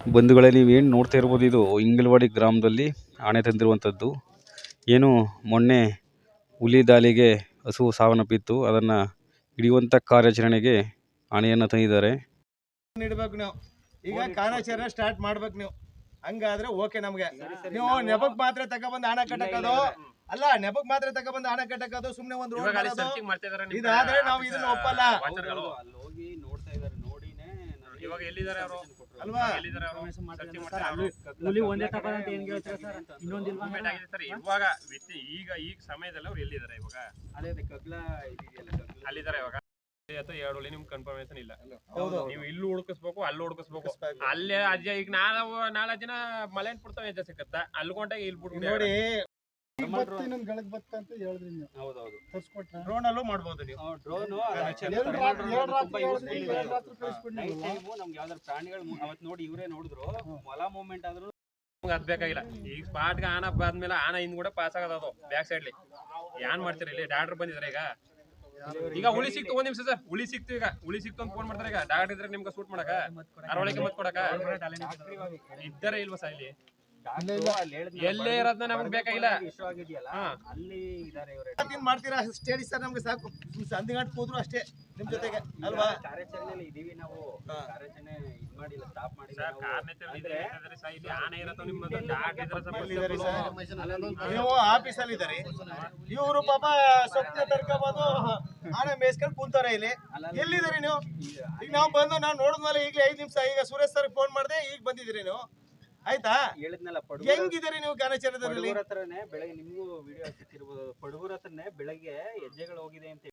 ಬಂಧುಗಳೇ ಏನು ನೋಡ್ತಾ ಇರ್ಬೋದು ಇದು ಇಂಗಲವಾಡಿ ಗ್ರಾಮದಲ್ಲಿ ಆನೆ ತಂದಿರುವಂಥದ್ದು. ಏನು ಮೊನ್ನೆ ಹುಲಿ ದಾಳಿಗೆ ಹಸು ಸಾವನ್ನಪ್ಪಿತ್ತು ಅದನ್ನು ಹಿಡಿಯುವಂಥ ಕಾರ್ಯಾಚರಣೆಗೆ ಆನೆಯನ್ನು ತಂದಿದ್ದಾರೆ. ನೀವು. ಈಗ ಕಾರ್ಯಾಚರಣೆ ಸ್ಟಾರ್ಟ್ ಮಾಡ್ಬೇಕು ನೀವು. ಹಂಗಾದ್ರೆ ಓಕೆ ನಮಗೆ. ನೀವು ನೆಪಕ್ ಮಾತ್ರ ತಗೊಬಂದು ಹಣ ಕಟ್ಟಕೋದು. ಅಲ್ಲ ನೆಪಕ್ ಮಾತ್ರ ತಗೊಬಂದು ಹಣ ಕಟ್ಟಕೋದು ಸುಮ್ಮನೆ ಒಂದು ರೋಡ್ ಇದಾದ್ರೆ ನಾವು ಇದನ್ನ ಒಪ್ಪಲ್ಲ. ವಾಚರ್ಗಳು. ಹೋಗಿ ನೋಡ್ತಾ ಇದ್ದಾರೆ ನೋಡಿನೇ ಇವಾಗ ಎಲ್ಲಿದ್ದಾರೆ ಅವರು? ಅಲ್ವಾ? ಎಲ್ಲಿದ್ದಾರೆ ಅವರು? Searching ಮಾಡ್ತಾರೆ ಅಲ್ಲಿ ಒಂದೇ ತಗೊಂಡ್ ಏನ್ ಹೇಳ್ತೀರಾ ಸರ್? ಇನ್ನೊಂದ್ ಇಲ್ವಾ ಸರ್? ಇವಾಗ ಈಗ ಈಗ ಸಮಯದಲ್ಲಿ ಅವ್ರು ಎಲ್ಲಿದ್ದಾರೆ ಇವಾಗ? ಅದೇ ಅದೇ ಕಗ್ಲ ಇದೆಯಲ್ಲ ಕಗ್ಲ ಅಲ್ಲಿದ್ದಾರೆ ಇವಾಗ. ಅಥವಾ ಎರಡು ನಿಮ್ಗೆ ಕನ್ಫರ್ಮೇಶನ್ ಇಲ್ಲ. ಹೌದು ನೀವು ಇಲ್ಲಿ ಹುಡುಕಿಸ್ಬೇಕು ಅಲ್ಲೂ ಹುಡುಕಿಸ್ಬೇಕು. ಅಲ್ಲೇ ಅಜ್ಜ ಈಗ ನಾಳೆ ನಾಳೆ ಜನ ಮಳೆ ಬಿಡ್ತಾವೆ ಅಜ್ಜ ಸಿಕ್ಕತ್ತ? ಅಲ್ಲಿ ಕೊಂಡಾಗ ಇಲ್ಲಿ ಬಿಟ್ಬಿಟ್ಟು ನೋಡಿ ಹೌದೌದು. ಡ್ರೋನ್ ಅಲ್ಲೂ. ಮಾಡ್ಬೋದು ನೀವು. ಡ್ರೋನು ನಮ್ಗೆ ಯಾವ್ದಾದ್ರು ಪ್ರಾಣಿಗಳು ಅವತ್ತು ನೋಡಿ ಇವರೇ ನೋಡಿದ್ರು. ಮೊಲ ಮೂವ್ಮೆಂಟ್ ಆದ್ರೂ ನಮ್ಗೆ ಅದ್ ಬೇಕಾಗಿಲ್ಲ. ಈಗ ಸ್ಪಾಟ್ಗೆ ಆನ ಬಂದ್ಮೇಲೆ ಆನ ಹಿಂದ್ ಕೂಡ ಪಾಸ್ ಆಗದ ಅದು ಬ್ಯಾಕ್ ಸೈಡ್ಲಿ ಏನ್ ಮಾಡ್ತೀರಿ ಇಲ್ಲಿ? ಡಾಕ್ಟರ್ ಬಂದಿದ್ರ ಈಗ? ಈಗ ಹುಳಿ ಸಿಕ್ತು ಒಂದ್ ನಿಮಿಷ ಸರ್. ಹುಳಿ ಸಿಕ್ತು ಈಗ. ಹುಳಿ ಸಿಕ್ತು ಅಂತ ಫೋನ್ ಮಾಡ್ತಾರೆ ಈಗ. ಡಾಕ್ಟರ್ ಇದ್ರೆ ನಿಮ್ಗೆ ಸೂಟ್ ಮಾಡಕ? ಅರವಳಿಕೆ ಮತ್ ಕೊಡಕ? ಇದ್ದಾರೆ ಇಲ್ವಾ ಸರ್ ಇಲ್ಲಿ? ಎಲ್ಲೇ ಇರೋದ್ನ ನಮ್ಗೆ ಬೇಕಾಗಿಲ್ಲ. ಆಗಿದೆಯಲ್ಲ ಅಲ್ಲಿ ಇದಾರೆ ಇವರೇ ಏನ್ ಮಾಡ್ತೀರಾ? ಸ್ಟೇಡಿ ಸರ್ ನಮ್ಗೆ ಸಾಕು. ಸಂಧಿ ಗಂಟು ಕೂದ್ರು ಅಷ್ಟೇ ನಿಮ್ ಜೊತೆಗೆ. ಅಲ್ವಾ? ಕಾರ್ಯಾಚರಣೆಯಲ್ಲಿ ಇದೀವಿ ನಾವು. ಕಾರ್ಯಾಚರಣೆ ಇದ್ ಮಾಡಿಲ್ಲ ಸ್ಟಾಪ್ ಮಾಡಿಲ್ಲ ಸರ್? ನಾವು. ಇದ್ರೆ ಆಫೀಸ್ ಅಲ್ಲಿ ಇದ್ದಾರೆ ಇವರು ಪಾಪ ಸೊಪ್ಪು ಬಂದು ಆನೆ ಮೇಯ್ಸ್ಕೊಂಡು ಕುಂತಾರೆ ಇಲ್ಲಿ. ಎಲ್ಲಿದ್ದೀರಿ ನೀವು? ಈಗ ನಾವು ಬಂದು ನಾವು ನೋಡಿದ್ಮೇಲೆ ಈಗಲೇ ಐದು ನಿಮಿಷ ಈಗ ಸುರೇಶ್ ಸರ್ ಫೋನ್ ಮಾಡಿದೆ ಈಗ ಬಂದಿದ್ದೀರಿ ನೀವು. ಆಯ್ತಾ? ಹೇಳಿದ್ನಲ್ಲ ಪಡುಗೂರ ಹೆಂಗಿದ್ದೀರಿ ನೀವು ಪಡುಗೂರ ಹತ್ರನೇ ಬೆಳಗ್ಗೆ ನಿಮ್ಗೂ ವಿಡಿಯೋ ಸಿಕ್ಕಿರ್ಬೋದು ಪಡುಗೂರ ಹತ್ರನೇ ಬೆಳಗ್ಗೆ ಹೆಜ್ಜೆಗಳು ಹೋಗಿದೆ ಅಂತ